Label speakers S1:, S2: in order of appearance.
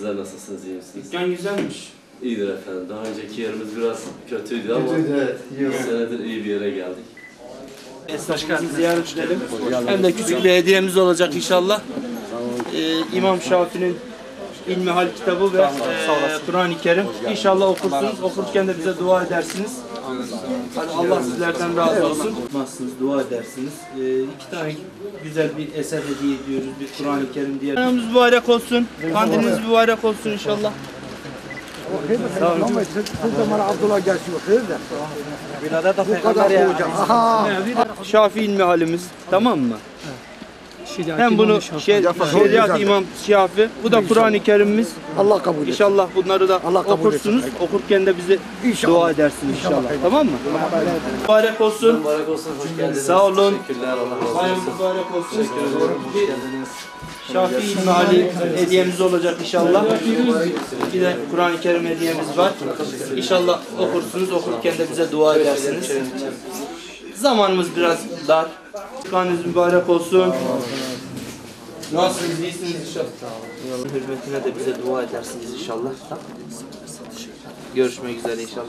S1: Sizler nasılsınız, iyi misiniz?
S2: Dükkan güzelmiş.
S1: İyidir efendim. Daha önceki yerimiz biraz kötüydü ama
S3: evet.
S1: bu senedir iyi bir yere geldik.
S2: Esnafımızı ziyaret edelim. Hem de küçük bir hediyemiz olacak inşallah. Ee, İmam Şafii'nin İlmihal kitabı ve e, Kur'an-ı Kerim. İnşallah okursunuz. Okurken de bize dua edersiniz. Hadi Allah sizlerden razı olsun. Okumazsınız, dua edersiniz. Ee, iki tane güzel bir eser hediye ediyoruz. Bir Kur'an-ı Kerim diye. Bayramınız mübarek olsun. Kandiliniz mübarek olsun inşallah.
S3: Siz zaman Abdullah geçiyor. Hayır da. Bu kadar olacak.
S2: Şafii ilmihalimiz. Tamam mı? Hem bunu şey, şeriat imam Şafi. Bu da Kur'an-ı Kerim'imiz.
S3: Allah kabul etsin.
S2: İnşallah bunları da
S3: Allah kabul
S2: okursunuz. Okurken de bize
S3: İnşallah.
S2: dua edersiniz inşallah. Tamam mı? Mübarek olsun.
S1: Mübarek olsun, hoş geldiniz.
S2: Sağ olun.
S1: Teşekkürler, Allah razı olsun.
S2: mübarek olsun.
S1: Hoş geldiniz.
S2: Şafii ilmihali hediyemiz olacak inşallah. Bir de Kur'an-ı Kerim hediyemiz var. İnşallah okursunuz. Okurken de bize dua edersiniz. Zamanımız biraz dar. Kur'anınız mübarek olsun. Nasılsınız? İyisiniz inşallah. Hürmetine de bize dua edersiniz inşallah. Görüşmek üzere inşallah.